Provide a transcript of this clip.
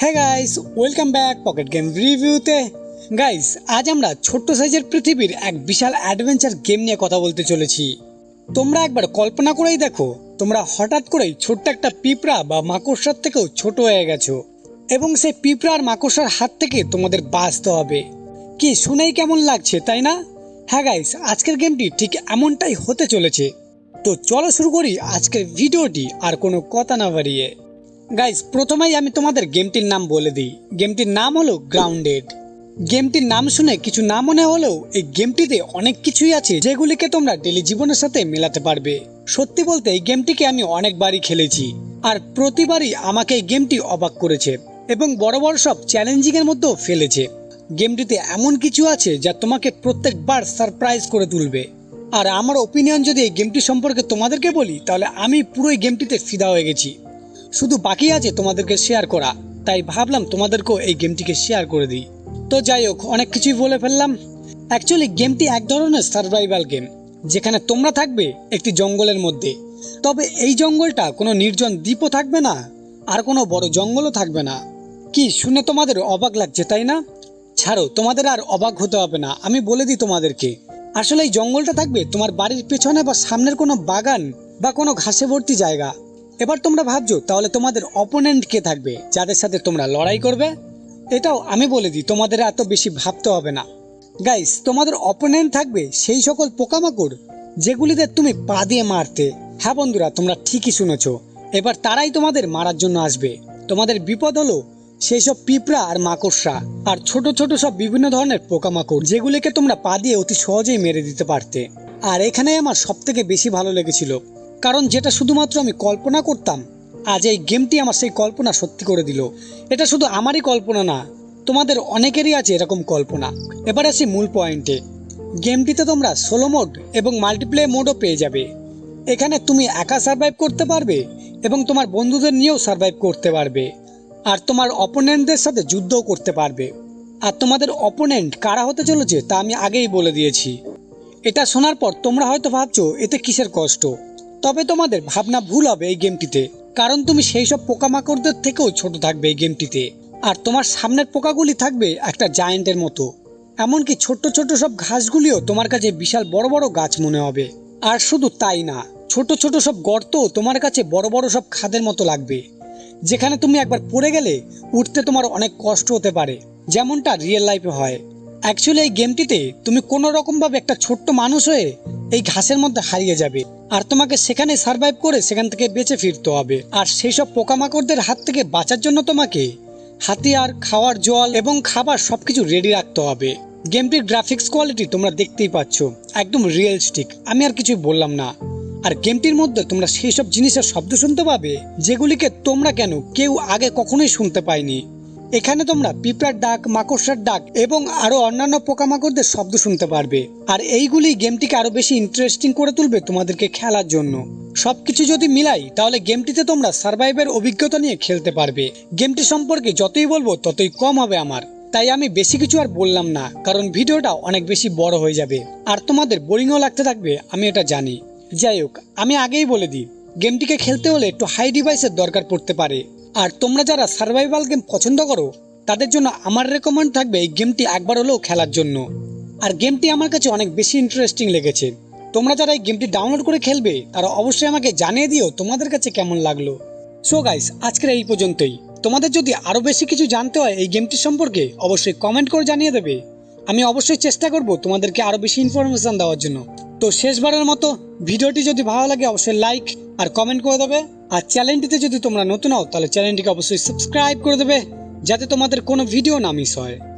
হ্যাঁ guys welcome back pocket game রিভিউতে guys আজ আমরা ছোট্ট সাইজের পৃথিবীর এক বিশাল অ্যাডভেঞ্চার গেম নিয়ে কথা বলতে চলেছি। তোমরা একবার কল্পনা করেই দেখো, তোমরা হঠাৎ করেই ছোট্ট একটা পিঁপড়া বা মাকড়সার থেকেও ছোট হয়ে গেছো। এবং সেই পিঁপড়া আর মাকড়সার হাত থেকে তোমাদের বাঁচতে হবে। কি, শুনেই কেমন লাগছে, তাই না? হ্যাঁ গাইস আজকের গেমটি ঠিক এমনটাই হতে চলেছে। তো চলো শুরু করি আজকের ভিডিওটি আর কোনো কথা না বাড়িয়ে। গাইস প্রথমেই আমি তোমাদের গেমটির নাম বলে দিই। গেমটির নাম হলো গ্রাউন্ডেড গেমটির নাম শুনে কিছু না মনে হলেও এই গেমটিতে অনেক কিছুই আছে যেগুলিকে তোমরা ডেলি জীবনের সাথে মেলাতে পারবে। সত্যি বলতে এই গেমটিকে আমি অনেকবারই খেলেছি আর প্রতিবারই আমাকে এই গেমটি অবাক করেছে এবং বড় বড় সব চ্যালেঞ্জিং এর মধ্যেও ফেলেছে। গেমটিতে এমন কিছু আছে যা তোমাকে প্রত্যেকবার সারপ্রাইজ করে তুলবে। আর আমার ওপিনিয়ন যদি এই গেমটি সম্পর্কে তোমাদেরকে বলি, তাহলে আমি পুরো এই গেমটিতে ফিদা হয়ে গেছি। শুধু বাকি আছে তোমাদেরকে শেয়ার করা। তাই ভাবলাম তোমাদেরকেও এই গেমটিকে শেয়ার করে দিই। তো যাই হোক, অনেক কিছুই বলে ফেললাম। অ্যাকচুয়ালি গেমটি এক ধরনের সার্ভাইভাল গেম যেখানে তোমরা থাকবে একটি জঙ্গলের মধ্যে। তবে এই জঙ্গলটা কোনো নির্জন দ্বীপও থাকবে না, আর কোনো বড় জঙ্গলও থাকবে না। কি শুনে তোমাদের অবাক লাগছে, তাই না? ছাড়ো, তোমাদের আর অবাক হতে হবে না, আমি বলে দিই তোমাদেরকে। আসলে এই জঙ্গলটা থাকবে তোমার বাড়ির পেছনে বা সামনের কোনো বাগান বা কোনো ঘাসে ভর্তি জায়গা। এবার তোমরা ভাবছ, তাহলে তোমাদের অপোনেন্ট কে থাকবে, যাদের সাথে তোমরা লড়াই করবে? এটাও আমি বলে দিই, তোমাদের এত বেশি ভাবতে হবে না। গাইস তোমাদের অপোনেন্ট থাকবে সেই সকল পোকামাকড়, যেগুলিতে তুমি পা দিয়ে মারতে। হ্যাঁ বন্ধুরা, তোমরা ঠিকই শুনেছো। এবার তারাই তোমাদের মারার জন্য আসবে। তোমাদের বিপদ হলো সেই সব পিঁপড়া আর মাকড়সা, আর ছোট ছোট সব বিভিন্ন ধরনের পোকামাকড়, যেগুলিকে তোমরা পা দিয়ে অতি সহজেই মেরে দিতে পারতে। আর এখানেই আমার সব থেকে বেশি ভালো লেগেছিল। কারণ যেটা শুধুমাত্র আমি কল্পনা করতাম, আজ এই গেমটি আমার সেই কল্পনা সত্যি করে দিল। এটা শুধু আমারই কল্পনা না, তোমাদের অনেকেরই আছে এরকম কল্পনা। এবার আসি মূল পয়েন্টে। গেমটিতে তোমরা সোলো মোড এবং মাল্টিপ্লে মোডও পেয়ে যাবে। এখানে তুমি একা সার্ভাইভ করতে পারবে এবং তোমার বন্ধুদের নিয়েও সার্ভাইভ করতে পারবে। আর তোমার অপোনেন্টদের সাথে যুদ্ধও করতে পারবে। আর তোমাদের অপোনেন্ট কারা হতে চলেছে তা আমি আগেই বলে দিয়েছি। এটা শোনার পর তোমরা হয়তো ভাবছ, এতে কিসের কষ্ট? তবে তোমাদের ভাবনা ভুল হবে এই গেমটিতে, কারণ তুমি সেই সব পোকামাকড়দের থেকেও ছোট থাকবে এই গেমটিতে। আর তোমার সামনের পোকাগুলি থাকবে একটা জায়েন্টের মতো। এমনকি ছোট্ট ছোট্ট সব ঘাসগুলিও তোমার কাছে বিশাল বড় বড় গাছ মনে হবে। আর শুধু তাই না, ছোট ছোট সব গর্ত তোমার কাছে বড় বড় সব খাদের মতো লাগবে। যেখানে তুমি একবার পড়ে গেলে উঠতে তোমার অনেক কষ্ট হতে পারে, যেমনটা রিয়েল লাইফে হয়। অ্যাকচুয়ালি এই গেমটিতে তুমি কোনো রকমভাবে একটা ছোট্ট মানুষ হয়ে এই ঘাসের মধ্যে হারিয়ে যাবে। আর তোমাকে সেখানে সার্ভাইভ করে সেখান থেকে বেঁচে ফিরতে হবে। আর সেই সব পোকামাকড়দের হাত থেকে বাঁচার জন্য তোমাকে হাতিয়ার, খাওয়ার জল এবং খাবার সবকিছু রেডি রাখতে হবে। গেমটির গ্রাফিক্স কোয়ালিটি তোমরা দেখতেই পাচ্ছ। একদম রিয়েলস্টিক আমি আর কিছুই বললাম না। আর গেমটির মধ্যে তোমরা সেই সব জিনিসের শব্দ শুনতে পাবে, যেগুলিকে তোমরা কেন কেউ আগে কখনোই শুনতে পাইনি এখানে তোমরা পিঁপড়ার ডাক, মাকড়সার ডাক এবং আরও অন্যান্য পোকামাকড়দের শব্দ শুনতে পারবে। আর এইগুলি গেমটিকে আরও বেশি ইন্টারেস্টিং করে তুলবে তোমাদেরকে খেলার জন্য। সবকিছু যদি মিলাই, তাহলে গেমটিতে তোমরা সার্ভাইভের অভিজ্ঞতা নিয়ে খেলতে পারবে। গেমটি সম্পর্কে যতই বলব, ততই কম হবে আমার। তাই আমি বেশি কিছু আর বললাম না, কারণ ভিডিওটা অনেক বেশি বড় হয়ে যাবে। আর তোমাদের বোরিংও লাগতে থাকবে, আমি এটা জানি। যাই হোক, আমি আগেই বলে দিই, গেমটিকে খেলতে হলে একটু হাই ডিভাইসের দরকার পড়তে পারে। আর তোমরা যারা সার্ভাইভাল গেম পছন্দ করো, তাদের জন্য আমার রেকমেন্ড থাকবে এই গেমটি একবার হলেও খেলার জন্য। আর গেমটি আমার কাছে অনেক বেশি ইন্টারেস্টিং লেগেছে। তোমরা যারা এই গেমটি ডাউনলোড করে খেলবে, তারা অবশ্যই আমাকে জানিয়ে দিও তোমাদের কাছে কেমন লাগল। সো গাইস আজকের এই পর্যন্তই। তোমাদের যদি আরও বেশি কিছু জানতে হয় এই গেমটি সম্পর্কে, অবশ্যই কমেন্ট করে জানিয়ে দেবে। আমি অবশ্যই চেষ্টা করব তোমাদেরকে আরও বেশি ইনফরমেশান দেওয়ার জন্য। তো শেষবারের মতো ভিডিওটি যদি ভালো লাগে, অবশ্যই লাইক আর কমেন্ট করে দেবে। আর চ্যানেলটিতে যদি তোমরা নতুন হও, তাহলে চ্যানেলটিকে অবশ্যই সাবস্ক্রাইব করে দেবে, যাতে তোমাদের কোনো ভিডিও না মিস হয়।